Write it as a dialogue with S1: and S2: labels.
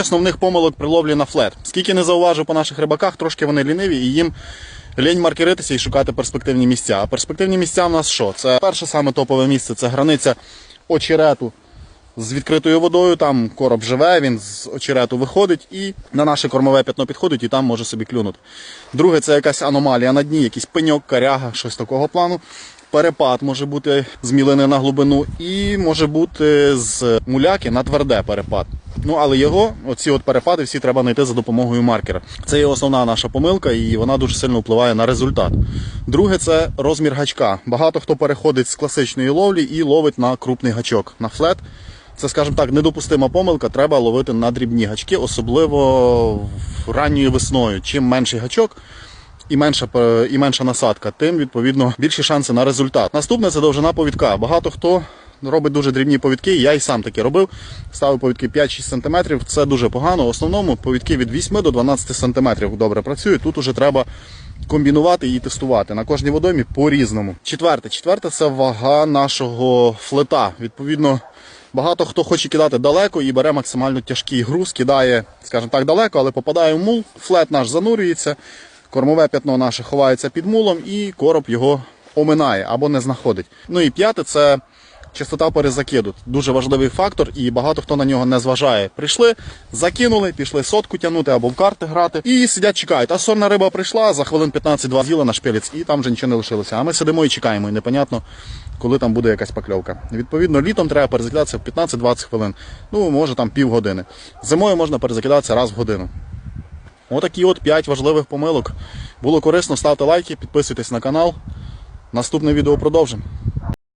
S1: Основних помилок при ловлі на флет. Скільки не зауважу по наших рибаках, трошки вони ліниві і їм лінь маркеритися і шукати перспективні місця. А перспективні місця в нас що? Це перше саме топове місце це границя очерету з відкритою водою. Там короб живе, він з очерету виходить і на наше кормове п'ятно підходить і там може собі клюнути. Друге, це якась аномалія на дні, якийсь пеньок, коряга, щось такого плану. Перепад може бути з мілини на глибину, і може бути з муляки на тверде перепад. Ну але його, оці от перепади, всі треба знайти за допомогою маркера. Це є основна наша помилка, і вона дуже сильно впливає на результат. Друге, це розмір гачка. Багато хто переходить з класичної ловлі і ловить на крупний гачок, на флет. Це, скажімо так, недопустима помилка. Треба ловити на дрібні гачки, особливо ранньою весною. Чим менший гачок, і менша, і менша насадка, тим відповідно більші шанси на результат. Наступне це довжина повідка. Багато хто робить дуже дрібні повідки. Я і сам таке робив. Ставив повідки 5-6 см. Це дуже погано. В основному повідки від 8 до 12 см добре працюють. Тут уже треба комбінувати і тестувати на кожній водоймі по-різному. Четверте, четверте це вага нашого флета. Відповідно. Багато хто хоче кидати далеко і бере максимально тяжкий груз, кидає, скажімо так, далеко, але попадає в мул, флет наш занурюється, кормове п'ятно наше ховається під мулом і короб його оминає або не знаходить. Ну і п'яте це частота перезакиду. Дуже важливий фактор, і багато хто на нього не зважає. Прийшли, закинули, пішли сотку тягнути або в карти грати, і сидять, чекають. А сорна риба прийшла, за хвилин 15-20 з'їла на шпилець, і там вже нічого не лишилося. А ми сидимо і чекаємо, і непонятно, коли там буде якась покльовка. Відповідно, літом треба перезакидатися в 15-20 хвилин. Ну, може там півгодини. Зимою можна перезакидатися раз в годину. Отакі от 5 важливих помилок. Було корисно, ставте лайки, підписуйтесь на канал. Наступне відео продовжимо.